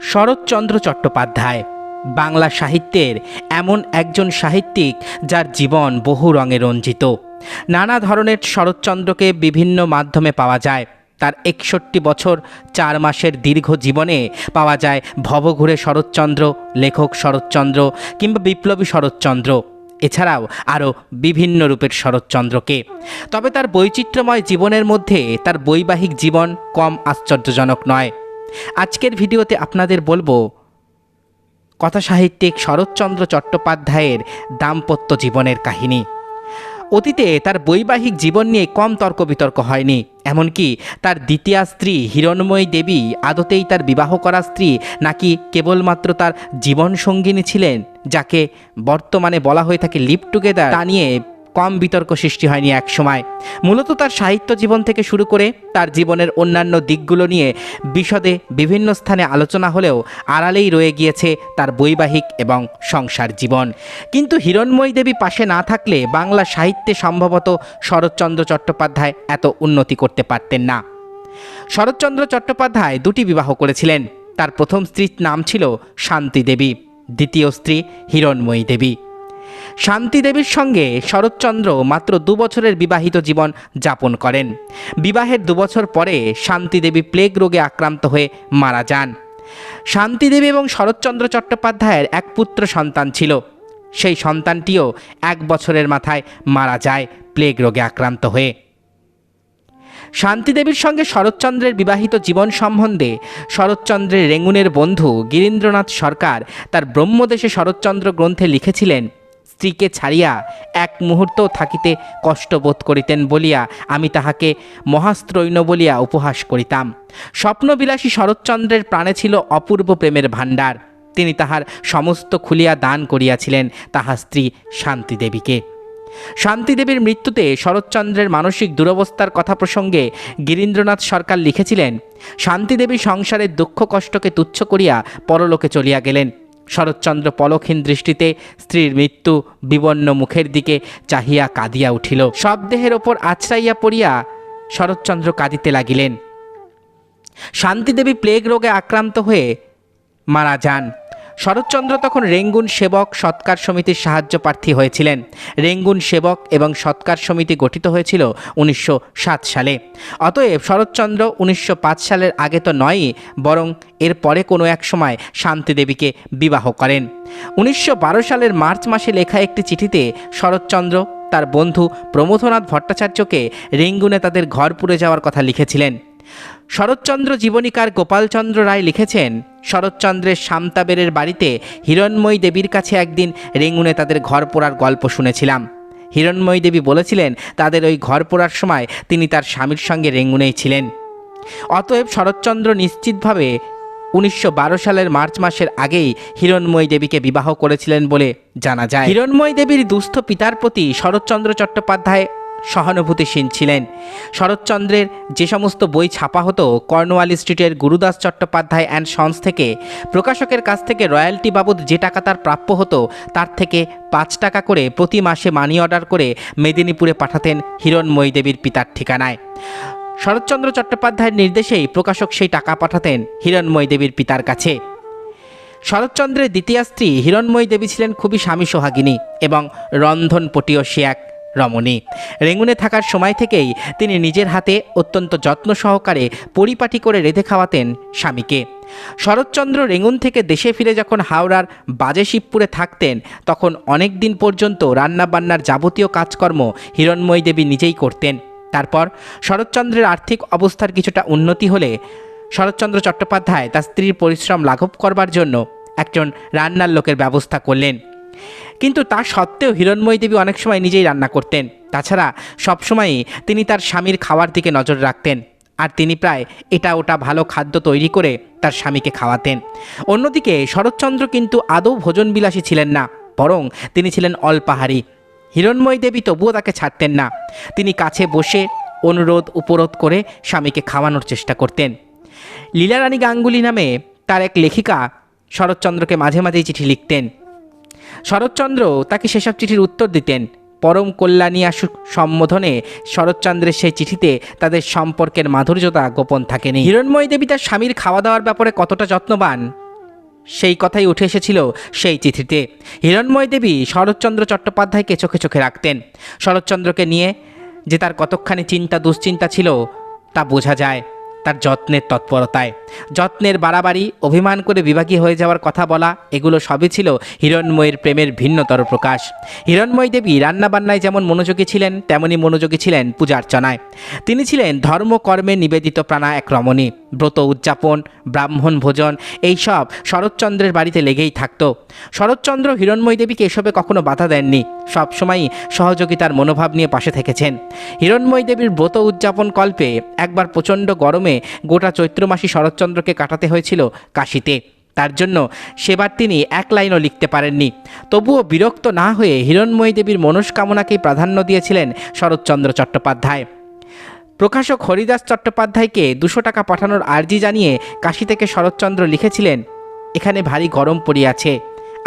শরৎচন্দ্র চট্টোপাধ্যায়। বাংলা সাহিত্যের এমন একজন সাহিত্যিক যার জীবন বহু রঙে রঞ্জিত। নানা ধরনের শরৎচন্দ্রকে বিভিন্ন মাধ্যমে পাওয়া যায়। তার একষট্টি বছর চার মাসের দীর্ঘ জীবনে পাওয়া যায় ভবঘুরে শরৎচন্দ্র, লেখক শরৎচন্দ্র কিংবা বিপ্লবী শরৎচন্দ্র। এছাড়াও আরও বিভিন্ন রূপের শরৎচন্দ্রকে। তবে তার বৈচিত্র্যময় জীবনের মধ্যে তার বৈবাহিক জীবন কম আশ্চর্যজনক নয়। আজকের ভিডিওতে আপনাদের বলব কথা সাহিত্যিক শরৎচন্দ্র চট্টোপাধ্যায়ের দাম্পত্য জীবনের কাহিনী। অতীতে তার বৈবাহিক জীবন নিয়ে কম তর্ক বিতর্ক হয়নি, এমনকি তার দ্বিতীয় স্ত্রী হিরণময়ী দেবী আদতেই তার বিবাহ করা স্ত্রী নাকি কেবলমাত্র তার জীবন সঙ্গিনী ছিলেন, যাকে বর্তমানে বলা হয়ে থাকে লিভ টুগেদার, তা নিয়ে কম বিতর্ক সৃষ্টি হয়নি এক সময়। মূলত তার সাহিত্য জীবন থেকে শুরু করে তার জীবনের অন্যান্য দিকগুলো নিয়ে বিশদে বিভিন্ন স্থানে আলোচনা হলেও আড়ালেই রয়ে গিয়েছে তার বৈবাহিক এবং সংসার জীবন। কিন্তু হিরণময়ী দেবী পাশে না থাকলে বাংলা সাহিত্যে সম্ভবত শরৎচন্দ্র চট্টোপাধ্যায় এত উন্নতি করতে পারতেন না। শরৎচন্দ্র চট্টোপাধ্যায় দুটি বিবাহ করেছিলেন। তার প্রথম স্ত্রীর নাম ছিল শান্তি দেবী, দ্বিতীয় স্ত্রী হিরণময়ী দেবী। শান্তি দেবীর সঙ্গে শরৎচন্দ্র মাত্র দু বছরের বিবাহিত জীবন যাপন করেন। বিবাহের দুবছর পরে শান্তি দেবী প্লেগ রোগে আক্রান্ত হয়ে মারা যান। শান্তি দেবী এবং শরৎচন্দ্র চট্টোপাধ্যায়ের এক পুত্র সন্তান ছিল। সেই সন্তানটিও এক বছরের মাথায় মারা যায় প্লেগ রোগে আক্রান্ত হয়ে। শান্তিদেবীর সঙ্গে শরৎচন্দ্রের বিবাহিত জীবন সম্বন্ধে শরৎচন্দ্রের রেঙ্গুনের বন্ধু গিরীন্দ্রনাথ সরকার তার ব্রহ্মদেশে শরৎচন্দ্র গ্রন্থে লিখেছিলেন স্ত্রীকে ছাড়িয়া এক মুহূর্তও থাকিতে কষ্ট বোধ করিতেন বলিয়া আমি তাহাকে মহাস্ত্রৈণ বলিয়া উপহাস করিতাম। স্বপ্নবিলাসী শরৎচন্দ্রের প্রাণে ছিল অপূর্ব প্রেমের ভাণ্ডার। তিনি তাহার সমস্ত খুলিয়া দান করিয়াছিলেন তাহার স্ত্রী শান্তিদেবীকে। শান্তিদেবীর মৃত্যুতে শরৎচন্দ্রের মানসিক দুরবস্থার কথা প্রসঙ্গে গিরীন্দ্রনাথ সরকার লিখেছিলেন, শান্তিদেবী সংসারের দুঃখ কষ্টকে তুচ্ছ করিয়া পরলোকে চলিয়া গেলেন। শরৎচন্দ্র পলকহীন দৃষ্টিতে স্ত্রীর মৃত্যু বিবর্ণ মুখের দিকে চাহিয়া কাঁদিয়া উঠিল। সব দেহের ওপর আছড়াইয়া পড়িয়া শরৎচন্দ্র কাঁদিতে লাগিলেন। শান্তিদেবী প্লেগ রোগে আক্রান্ত হয়ে মারা যান। শরৎচন্দ্র তখন রেঙ্গুন সেবক সৎকার সমিতির সাহায্য প্রার্থী হয়েছিলেন। রেঙ্গুন সেবক এবং সৎকার সমিতি গঠিত হয়েছিল উনিশশো সাত সালে। অতএব শরৎচন্দ্র উনিশশো পাঁচ সালের আগে তো নয়ই, বরং এর পরে কোনো এক সময় শান্তিদেবীকে বিবাহ করেন। উনিশশো বারো সালের মার্চ মাসে লেখা একটি চিঠিতে শরৎচন্দ্র তার বন্ধু প্রমথনাথ ভট্টাচার্যকে রেঙ্গুনে তাদের ঘর পুড়ে যাওয়ার কথা লিখেছিলেন। শরৎচন্দ্র জীবনীকার গোপালচন্দ্র রায় লিখেছেন, শরৎচন্দ্রের সামতাবেরের বাড়িতে হিরণময়ী দেবীর কাছে একদিন রেঙ্গুনে তাদের ঘর পোড়ার গল্প শুনেছিলাম। হিরণময়ী দেবী বলেছিলেন, তাদের ওই ঘর পোড়ার সময় তিনি তার স্বামীর সঙ্গে রেঙ্গুনেই ছিলেন। অতএব শরৎচন্দ্র নিশ্চিতভাবে উনিশশো বারো সালের মার্চ মাসের আগেই হিরণময়ী দেবীকে বিবাহ করেছিলেন বলে জানা যায়। হিরণময়ী দেবীর দুস্থ পিতার প্রতি শরৎচন্দ্র চট্টোপাধ্যায় সহানুভূতিশীল ছিলেন। শরৎচন্দ্রের যে সমস্ত বই ছাপা হতো কর্নওয়ালি স্ট্রিটের গুরুদাস চট্টোপাধ্যায় অ্যান্ড সন্স থেকে, প্রকাশকের কাছ থেকে রয়্যালটি বাবদ যে টাকা তার প্রাপ্য হতো, তার থেকে পাঁচ টাকা করে প্রতি মাসে মানি অর্ডার করে মেদিনীপুরে পাঠাতেন হিরণময়ী দেবীর পিতার ঠিকানায়। শরৎচন্দ্র চট্টোপাধ্যায়ের নির্দেশেই প্রকাশক সেই টাকা পাঠাতেন হিরণময়ী দেবীর পিতার কাছে। শরৎচন্দ্রের দ্বিতীয় স্ত্রী হিরণময়ী দেবী ছিলেন খুবই স্বামী সোহাগিনী এবং রন্ধনপটীয় সে এক রমণী। রেঙ্গুনে থাকার সময় থেকেই তিনি নিজের হাতে অত্যন্ত যত্ন সহকারে পরিপাটি করে রেঁধে খাওয়াতেন স্বামীকে। শরৎচন্দ্র রেঙ্গুন থেকে দেশে ফিরে যখন হাওড়ার বাজে শিবপুরে থাকতেন, তখন অনেক দিন পর্যন্ত রান্নাবান্নার যাবতীয় কাজকর্ম হিরণময়ী দেবী নিজেই করতেন। তারপর শরৎচন্দ্রের আর্থিক অবস্থার কিছুটা উন্নতি হলে শরৎচন্দ্র চট্টোপাধ্যায় তার স্ত্রীর পরিশ্রম লাঘব করবার জন্য একজন রান্নার লোকের ব্যবস্থা করলেন। কিন্তু তা সত্ত্বেও হিরণময়ী দেবী অনেক সময় নিজেই রান্না করতেন। তাছাড়া সবসময়ই তিনি তার স্বামীর খাওয়ার দিকে নজর রাখতেন। আর তিনি প্রায় এটা ওটা ভালো খাদ্য তৈরি করে তার স্বামীকে খাওয়াতেন। অন্যদিকে শরৎচন্দ্র কিন্তু আদৌ ভোজনবিলাসী ছিলেন না, বরং তিনি ছিলেন অল্পাহারী। হিরণময়ী দেবী তবুও তাকে ছাড়তেন না। তিনি কাছে বসে অনুরোধ, উপরোধ করে স্বামীকে খাওয়ানোর চেষ্টা করতেন। লীলারানী গাঙ্গুলি নামে তার এক লেখিকা শরৎচন্দ্রকে মাঝে মাঝেই চিঠি লিখতেন। শরৎচন্দ্র তাকে সেসব চিঠির উত্তর দিতেন। পরম কল্যাণী সু- সম্বোধনে শরৎচন্দ্রের সেই চিঠিতে তাদের সম্পর্কের মাধুর্যতা গোপন থাকেনি। হিরণময়ী দেবী তার স্বামীর খাওয়া দাওয়ার ব্যাপারে কতটা যত্নবান, সেই কথাই উঠে এসেছিল সেই চিঠিতে। হিরণময় দেবী শরৎচন্দ্র চট্টোপাধ্যায়কে চোখে চোখে রাখতেন। শরৎচন্দ্রকে নিয়ে যে তার কতখানি চিন্তা দুশ্চিন্তা ছিল তা বোঝা যায়। তার যত্নের তৎপরতায়। যত্নের বাড়াবাড়ি, অভিমান করে বিভাগী হয়ে যাওয়ার কথা বলা, এগুলো সবই ছিল হিরণময়ের প্রেমের ভিন্নতর প্রকাশ। হিরণময় দেবী রান্নাবান্নায় যেমন মনোযোগী ছিলেন, তেমনি মনোযোগী ছিলেন পূজার্চনায় তিনি ছিলেন ধর্মকর্মে নিবেদিত প্রাণা এক রমণী। ব্রত উদযাপন, ব্রাহ্মণ ভোজন এইসব শরৎচন্দ্রের বাড়িতে লেগেই থাকত। শরৎচন্দ্র হিরণময় দেবীকে এসবে কখনো বাধা দেননি। সবসময়ই সহযোগিতার মনোভাব নিয়ে পাশে থেকেছেন। হিরণময় দেবীর ব্রত উদযাপন কল্পে একবার প্রচণ্ড গরমে গোটা চৈত্র মাসি শরৎচন্দ্রকে কাটাতে হয়েছিল কাশিতে। তার জন্য সেবার তিনি এক লাইনও লিখতে পারেননি। তবুও বিরক্ত না হয়ে হিরণময়ী দেবীর মনস্কামনাকেই প্রাধান্য দিয়েছিলেন শরৎচন্দ্র চট্টোপাধ্যায়। প্রকাশক হরিদাস চট্টোপাধ্যায়কে দুশো টাকা পাঠানোর আর্জি জানিয়ে কাশি থেকে শরৎচন্দ্র লিখেছিলেন, এখানে ভারী গরম পড়িয়াছে,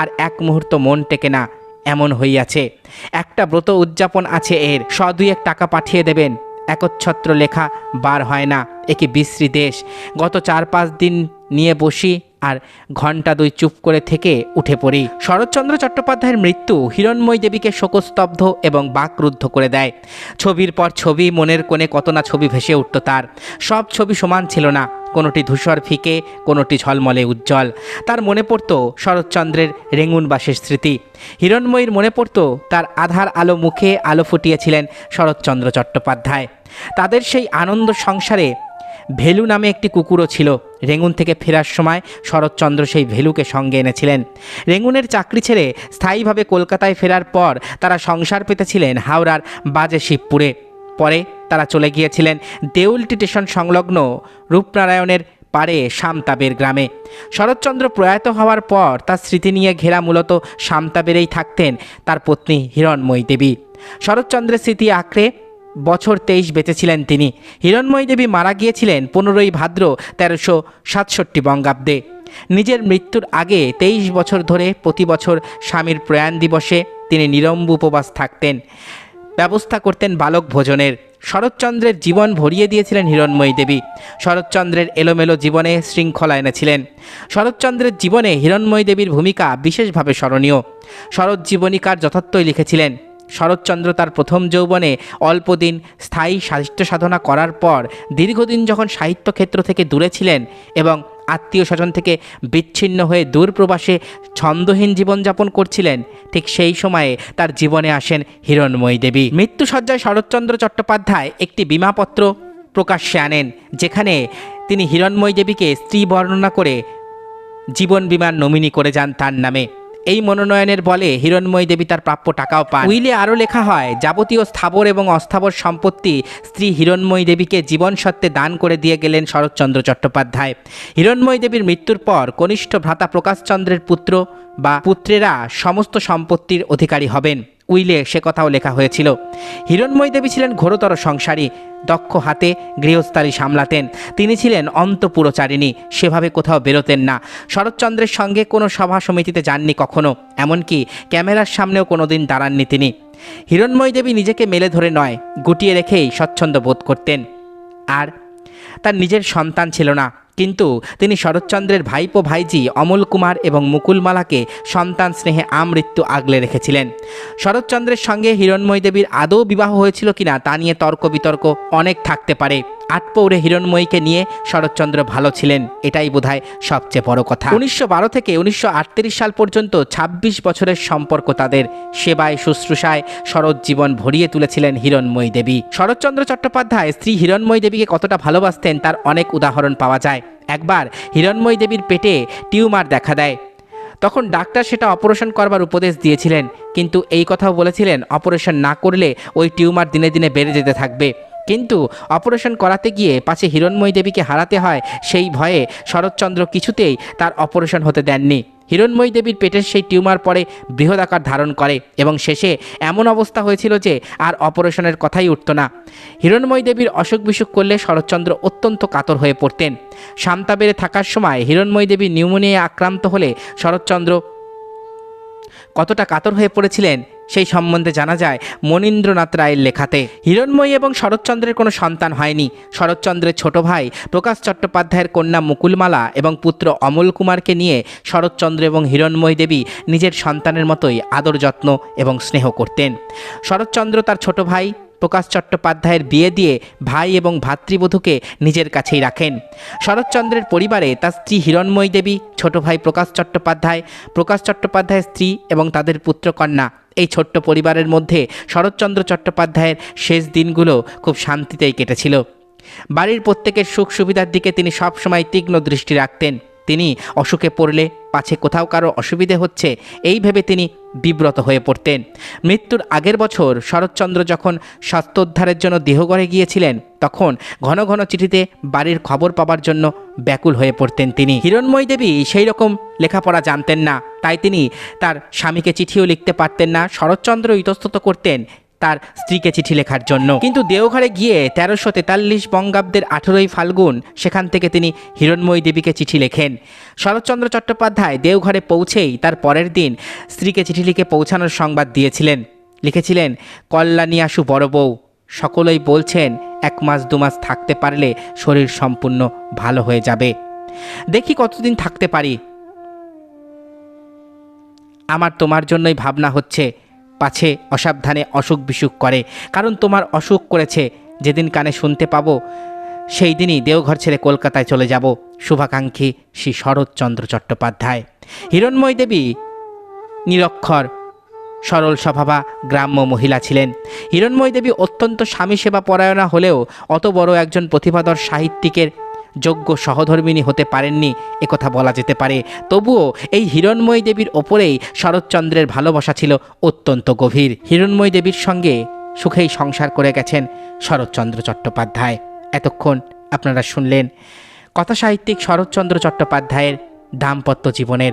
আর এক মুহূর্ত মন টেকে না। এমন হইয়াছে। একটা ব্রত উদযাপন আছে এর। স দুই এক টাকা পাঠিয়ে দেবেন। একচ্ছত্র লেখা বার হয় না। একে বিশ্রী দেশ। গত চার পাঁচ দিন নিয়ে বসি আর ঘণ্টা দুই চুপ করে থেকে উঠে পড়ি। শরৎচন্দ্র চট্টোপাধ্যায়ের মৃত্যু হিরণময় দেবীকে শোকস্তব্ধ এবং বাকরুদ্ধ করে দেয়। ছবির পর ছবি মনের কোণে কত না ছবি ভেসে উঠত তার। সব ছবি সমান ছিল না। কোনোটি ধূসর ফিকে, কোনোটি ঝলমলে উজ্জ্বল। তার মনে পড়তো শরৎচন্দ্রের রেঙ্গুনবাসের স্মৃতি। হিরণময়ীর মনে পড়তো তার আধার আলো মুখে আলো ফুটিয়েছিলেন শরৎচন্দ্র চট্টোপাধ্যায়। তাদের সেই আনন্দ সংসারে ভেলু নামে একটি কুকুরও ছিল। রেঙ্গুন থেকে ফেরার সময় শরৎচন্দ্র সেই ভেলুকে সঙ্গে এনেছিলেন। রেঙ্গুনের চাকরি ছেড়ে স্থায়ীভাবে কলকাতায় ফেরার পর তারা সংসার পেতেছিলেন হাওড়ার বাজে শিবপুরে। পরে তারা চলে গিয়েছিলেন দেউলটি স্টেশন সংলগ্ন রূপনারায়ণের পারে শামতাবের গ্রামে। শরৎচন্দ্র প্রয়াত হওয়ার পর তার স্মৃতি নিয়ে ঘেরা মূলত শামতাবেরেই থাকতেন তার পত্নী হিরণময়ী দেবী। শরৎচন্দ্রের স্মৃতি আঁকড়ে বছর তেইশ বেঁচেছিলেন তিনি। হিরণময়ী দেবী মারা গিয়েছিলেন পনেরোই ভাদ্র তেরোশো সাতষট্টি বঙ্গাব্দে। নিজের মৃত্যুর আগে তেইশ বছর ধরে প্রতি বছর স্বামীর প্রয়াণ দিবসে তিনি নিরম্ব উপবাস থাকতেন। ব্যবস্থা করতেন বালক ভোজনের। শরৎচন্দ্রের জীবন ভরিয়ে দিয়েছিলেন হিরণময়ী দেবী। শরৎচন্দ্রের এলোমেলো জীবনে শৃঙ্খলা এনেছিলেন। শরৎচন্দ্রের জীবনে হিরণময়ী দেবীর ভূমিকা বিশেষভাবে স্মরণীয়। শরৎ জীবনীকার যথার্থই লিখেছিলেন, শরৎচন্দ্র তার প্রথম যৌবনে অল্পদিন স্থায়ী সাহিত্য সাধনা করার পর দীর্ঘদিন যখন সাহিত্যক্ষেত্র থেকে দূরে ছিলেন এবং আত্মীয় স্বজন থেকে বিচ্ছিন্ন হয়ে দূরপ্রবাসে ছন্দহীন জীবনযাপন করছিলেন, ঠিক সেই সময়ে তার জীবনে আসেন হিরণময়ী দেবী। মৃত্যুসজ্জায় শরৎচন্দ্র চট্টোপাধ্যায় একটি বিমাপত্র প্রকাশ্যে আনেন, যেখানে তিনি হিরণময়ী দেবীকে স্ত্রী বর্ণনা করে জীবন বিমার নমিনি করে যান তার নামে। এই মনোনয়নের বলে হিরণময়ী দেবী তার প্রাপ্য টাকাও পান। উইলে আরও লেখা হয়, যাবতীয় স্থাবর এবং অস্থাবর সম্পত্তি স্ত্রী হিরণময়ী দেবীকে জীবন সত্ত্বে দান করে দিয়ে গেলেন শরৎচন্দ্র চট্টোপাধ্যায়। হিরণময়ী দেবীর মৃত্যুর পর কনিষ্ঠ ভ্রাতা প্রকাশচন্দ্রের পুত্র বা পুত্রেরা সমস্ত সম্পত্তির অধিকারী হবেন। উইলে সে কথাও লেখা হয়েছিল। হিরণময়ী দেবী ছিলেন ঘোরতর সংসারী, দক্ষ হাতে গৃহস্থালী সামলাতেন। তিনি ছিলেন অন্তপুরচারিণী, সেভাবে কোথাও বেরোতেন না। শরৎচন্দ্রের সঙ্গে কোনো সভা সমিতিতে যাননি কখনো, এমনকি ক্যামেরার সামনেও কোনোদিন দাঁড়াননি তিনি। হিরণময়ী দেবী নিজেকে মেলে ধরে নয়, গুটিয়ে রেখেই স্বচ্ছন্দ বোধ করতেন। আর তার নিজের সন্তান ছিল না কিন্তু তিনি শরৎচন্দ্রের ভাইপো ভাইজি অমল কুমার এবং মুকুলমালাকে সন্তান স্নেহে আমৃত্যু আগলে রেখেছিলেন। শরৎচন্দ্রের সঙ্গে হিরণময়ী দেবীর আদৌ বিবাহ হয়েছিল কিনা তা নিয়ে তর্ক বিতর্ক অনেক থাকতে পারে। আটপৌরে হিরণময়ীকে নিয়ে শরৎচন্দ্র ভালো ছিলেন, এটাই বোধহয় সবচেয়ে বড় কথা। উনিশশো বারো থেকে উনিশশো আটত্রিশ সাল পর্যন্ত ২৬ বছরের সম্পর্ক তাদের। সেবায়, শুশ্রূষায় শরৎ জীবন ভরিয়ে তুলেছিলেন হিরণময়ী দেবী। শরৎচন্দ্র চট্টোপাধ্যায় স্ত্রী হিরণময়ী দেবীকে কতটা ভালোবাসতেন তার অনেক উদাহরণ পাওয়া যায়। একবার হিরণময়ী দেবীর পেটে টিউমার দেখা দেয়। তখন ডাক্তার সেটা অপারেশন করবার উপদেশ দিয়েছিলেন, কিন্তু এই কথাও বলেছিলেন, অপারেশন না করলে ওই টিউমার দিনে দিনে বেড়ে যেতে থাকবে। কিন্তু অপারেশন করাতে গিয়ে পাছে হিরণময়ী দেবীকে হারাতে হয় সেই ভয়ে শরৎচন্দ্র কিছুতেই তার অপারেশন হতে দেননি। হিরণময়ী দেবীর পেটের সেই টিউমার পরে বৃহদাকার ধারণ করে এবং শেষে এমন অবস্থা হয়েছিল যে আর অপারেশনের কথাই উঠত না। হিরণময়ী দেবীর অসুখ বিসুখ করলে শরৎচন্দ্র অত্যন্ত কাতর হয়ে পড়তেন। শান্তাবেরে থাকার সময় হিরণময়ী দেবী নিউমোনিয়ায় আক্রান্ত হলে শরৎচন্দ্র কতটা কাতর হয়ে পড়েছিলেন সেই সম্বন্ধে জানা যায়, মনীন্দ্রনাথ রায়ের লেখাতে, হিরণময়ী এবং শরৎচন্দ্রের কোনো সন্তান হয়নি। শরৎচন্দ্রের ছোট ভাই প্রকাশ চট্টোপাধ্যায়ের কন্যা মুকুলমালা এবং পুত্র অমল কুমারকে নিয়ে শরৎচন্দ্র এবং হিরণময়ী দেবী নিজের সন্তানের মতোই আদর যত্ন এবং স্নেহ করতেন। শরৎচন্দ্র তার ছোট ভাই প্রকাশ চট্টোপাধ্যায়ের বিয়ে দিয়ে ভাই এবং ভাতৃবধূকে নিজের কাছেই রাখেন। শরৎচন্দ্রের পরিবারে তার স্ত্রী হিরণময়ী দেবী, ছোট ভাই প্রকাশ চট্টোপাধ্যায়, প্রকাশ চট্টোপাধ্যায়ের স্ত্রী এবং তাদের পুত্রকন্যা এই ছোট্ট পরিবারের মধ্যে শরৎচন্দ্র চট্টোপাধ্যায়ের শেষ দিনগুলো খুব শান্তিতেই কেটেছিল। বাড়ির প্রত্যেকের সুখ সুবিধার দিকে তিনি সবসময় তীক্ষ্ণ দৃষ্টি রাখতেন। তিনি অসুখে পড়লে পাছে কোথাও কারও অসুবিধে হচ্ছে, এই ভেবে তিনি বিব্রত হয়ে পড়তেন। মৃত্যুর আগের বছর শরৎচন্দ্র যখন স্বাস্থ্যোদ্ধারের জন্য দেহগড়ে গিয়েছিলেন, তখন ঘন ঘন চিঠিতে বাড়ির খবর পাবার জন্য ব্যাকুল হয়ে পড়তেন তিনি। হিরণময়ী দেবী সেই রকম লেখাপড়া জানতেন না। তাই তিনি তার স্বামীকে চিঠিও লিখতে পারতেন না শরৎচন্দ্র ইতস্তত করতেন তার স্ত্রীকে চিঠি লেখার জন্য। কিন্তু দেওঘরে গিয়ে তেরোশো তেতাল্লিশ বঙ্গাব্দের আঠেরোই ফাল্গুন সেখান থেকে তিনি হিরণময়ী দেবীকে চিঠি লেখেন। শরৎচন্দ্র চট্টোপাধ্যায় দেওঘরে পৌঁছেই তার পরের দিন স্ত্রীকে চিঠি লিখে পৌঁছানোর সংবাদ দিয়েছিলেন। লিখেছিলেন, কল্যাণী আশু বড় বউ, সকলেই বলছেন এক মাস দু মাস থাকতে পারলে শরীর সম্পূর্ণ ভালো হয়ে যাবে। দেখি কতদিন থাকতে পারি। আমার তোমার জন্যই ভাবনা হচ্ছে। পাছে অসাবধানে অসুখ বিসুখ করে। কারণ তোমার অসুখ করেছে। যেদিন কানে শুনতে পাবো, সেই দিনই দেওঘর ছেড়ে কলকাতায় চলে যাব। শুভাকাঙ্ক্ষী শ্রী শরৎচন্দ্র চট্টোপাধ্যায়। হিরণময় দেবী নিরক্ষর, সরল স্বভাবা গ্রাম্য মহিলা ছিলেন। হিরণময় দেবী অত্যন্ত স্বামী সেবা পরায়ণা হলেও অত বড় একজন প্রতিভাধর সাহিত্যিকের যোগ্য সহধর্মিনী হতে পারেননি একথা বলা যেতে পারে। তবুও এই হিরণময়ী দেবীর ওপরেই শরৎচন্দ্রের ভালোবাসা ছিল অত্যন্ত গভীর। হিরণময়ী দেবীর সঙ্গে সুখেই সংসার করে গেছেন শরৎচন্দ্র চট্টোপাধ্যায়। এতক্ষণ আপনারা শুনলেন কথাসাহিত্যিক শরৎচন্দ্র চট্টোপাধ্যায়ের দাম্পত্য জীবনের